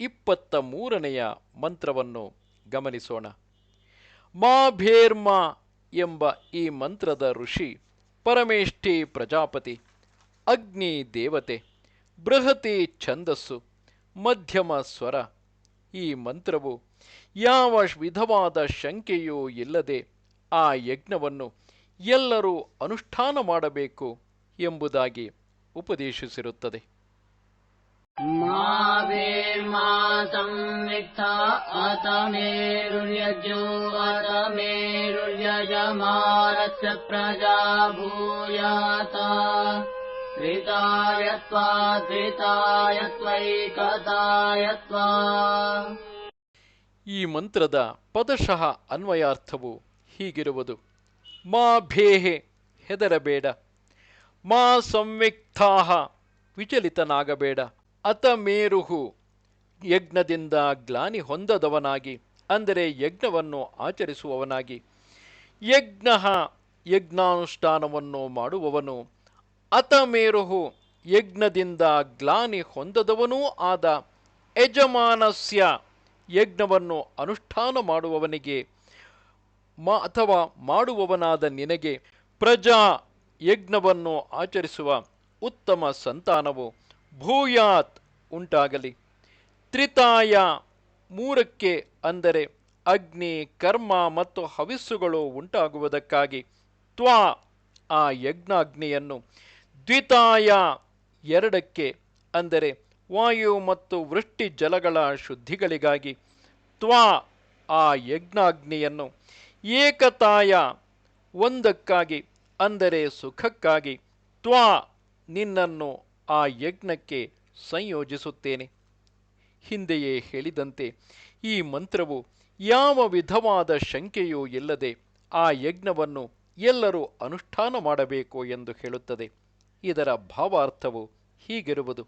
ಇಪ್ಪತ್ತ ಮೂರನೆಯ ಮಂತ್ರವನ್ನು ಗಮನಿಸೋಣ. ಮಾ ಭೇರ್ಮ ಎಂಬ ಈ ಮಂತ್ರದ ಋಷಿ ಪರಮೇಷ್ಠಿ ಪ್ರಜಾಪತಿ, ಅಗ್ನಿ ದೇವತೆ, ಬೃಹತಿ ಛಂದಸ್ಸು, ಮಧ್ಯಮ ಸ್ವರ. ಈ ಮಂತ್ರವು ಯಾವ ವಿಧವಾದ ಶಂಕೆಯೂ ಇಲ್ಲದೆ ಆ ಯಜ್ಞವನ್ನು ಎಲ್ಲರೂ ಅನುಷ್ಠಾನ ಮಾಡಬೇಕು ಎಂಬುದಾಗಿ ಉಪದೇಶಿಸಿರುತ್ತದೆ. मा वीर्मा संवित्ता अत मेरुर्यजो अत मेरुर्यजमानस्य प्रजा भूयाता त्रिताय त्वा त्रिताय त्वैकताय त्वा ಈ ಮಂತ್ರದ ಪದಶಃ ಅನ್ವಯಾರ್ಥವು ಹೀಗಿರುವುದು ಮಾ ಭೇಹೆ ಹೆದರಬೇಡ ಮಾ ಸಂವಿಕ್ತಾಹ ವಿಚಲಿತನಾಗಬೇಡ ಅತ ಮೇರುಹು ಯಜ್ಞದಿಂದ ಗ್ಲಾನಿ ಹೊಂದದವನಾಗಿ, ಅಂದರೆ ಯಜ್ಞವನ್ನು ಆಚರಿಸುವವನಾಗಿ. ಯಜ್ಞ ಯಜ್ಞಾನುಷ್ಠಾನವನ್ನು ಮಾಡುವವನು ಅತ ಮೇರುಹು ಯಜ್ಞದಿಂದ ಗ್ಲಾನಿ ಹೊಂದದವನೂ ಆದ ಯಜಮಾನಸ್ಯ ಯಜ್ಞವನ್ನು ಅನುಷ್ಠಾನ ಮಾಡುವವನಿಗೆ, ಮಾ ಅಥವಾ ಮಾಡುವವನಾದ ನಿನಗೆ ಪ್ರಜಾ ಯಜ್ಞವನ್ನು ಆಚರಿಸುವ ಉತ್ತಮ ಸಂತಾನವು. ಭೂಯಾತ್ ಉಂಟಾಗಲಿ. ತ್ರಿತಾಯ ಮೂರಕ್ಕೆ ಅಂದರೆ ಅಗ್ನಿ, ಕರ್ಮ ಮತ್ತು ಹವಿಸ್ಸುಗಳು ಉಂಟಾಗುವುದಕ್ಕಾಗಿ ತ್ವಾ ಆ ಯಜ್ಞಾಗ್ನಿಯನ್ನು. ದ್ವಿತಾಯ ಎರಡಕ್ಕೆ ಅಂದರೆ ವಾಯು ಮತ್ತು ವೃಷ್ಟಿ ಜಲಗಳ ಶುದ್ಧಿಗಳಿಗಾಗಿ ತ್ವಾ ಆ ಯಜ್ಞಾಗ್ನಿಯನ್ನು. ಏಕತಾಯ ಒಂದಕ್ಕಾಗಿ ಅಂದರೆ ಸುಖಕ್ಕಾಗಿ ತ್ವಾ ನಿನ್ನನ್ನು ಆ ಯಜ್ಞಕ್ಕೆ ಸಂಯೋಜಿಸುತ್ತೇನೆ. ಹಿಂದೆಯೇ ಹೇಳಿದಂತೆ ಈ ಮಂತ್ರವು ಯಾವ ವಿಧವಾದ ಶಂಕೆಯೂ ಇಲ್ಲದೆ ಆ ಯಜ್ಞವನ್ನು ಎಲ್ಲರೂ ಅನುಷ್ಠಾನ ಮಾಡಬೇಕು ಎಂದು ಹೇಳುತ್ತದೆ. ಇದರ ಭಾವಾರ್ಥವು ಹೀಗಿರುವುದು.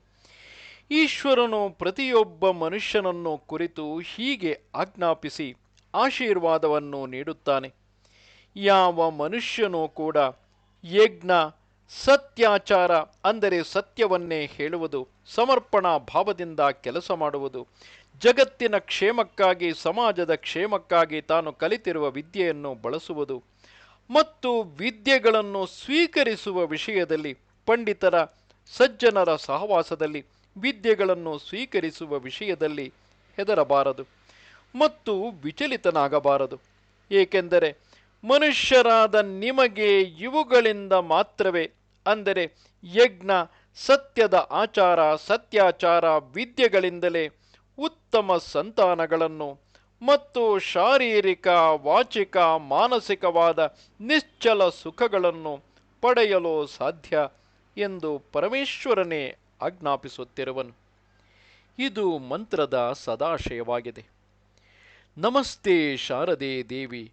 ಈಶ್ವರನು ಪ್ರತಿಯೊಬ್ಬ ಮನುಷ್ಯನನ್ನು ಕುರಿತು ಹೀಗೆ ಆಜ್ಞಾಪಿಸಿ ಆಶೀರ್ವಾದವನ್ನು ನೀಡುತ್ತಾನೆ. ಯಾವ ಮನುಷ್ಯನೂ ಕೂಡ ಯಜ್ಞ ಸತ್ಯಾಚಾರ ಅಂದರೆ ಸತ್ಯವನ್ನೇ ಹೇಳುವುದು, ಸಮರ್ಪಣಾ ಭಾವದಿಂದ ಕೆಲಸ ಮಾಡುವುದು. ಜಗತ್ತಿನ ಕ್ಷೇಮಕ್ಕಾಗಿ, ಸಮಾಜದ ಕ್ಷೇಮಕ್ಕಾಗಿ ತಾನು ಕಲಿತಿರುವ ವಿದ್ಯೆಯನ್ನು ಬಳಸುವುದು. ಮತ್ತು ವಿದ್ಯೆಗಳನ್ನು ಸ್ವೀಕರಿಸುವ ವಿಷಯದಲ್ಲಿ, ಪಂಡಿತರ, ಸಜ್ಜನರ ಸಹವಾಸದಲ್ಲಿ ವಿದ್ಯೆಗಳನ್ನು ಸ್ವೀಕರಿಸುವ ವಿಷಯದಲ್ಲಿ ಹೆದರಬಾರದು. ಮತ್ತು ವಿಚಲಿತನಾಗಬಾರದು. ಏಕೆಂದರೆ ಮನುಷ್ಯರಾದ ನಿಮಗೆ ಇವುಗಳಿಂದ ಮಾತ್ರವೇ. ಅಂದರೆ ಯಜ್ಞ, ಸತ್ಯದ ಆಚಾರ, ಸತ್ಯಾಚಾರ, ವಿದ್ಯೆಗಳಿಂದಲೇ ಉತ್ತಮ ಸಂತಾನಗಳನ್ನು ಮತ್ತು ಶಾರೀರಿಕ, ವಾಚಿಕ, ಮಾನಸಿಕವಾದ ನಿಶ್ಚಲ ಸುಖಗಳನ್ನು ಪಡೆಯಲು ಸಾಧ್ಯ ಎಂದು ಪರಮೇಶ್ವರನೇ ಆಜ್ಞಾಪಿಸುತ್ತಿರುವನು. ಇದು ಮಂತ್ರದ ಸದಾಶಯವಾಗಿದೆ. ನಮಸ್ತೆ ಶಾರದೆ ದೇವಿ.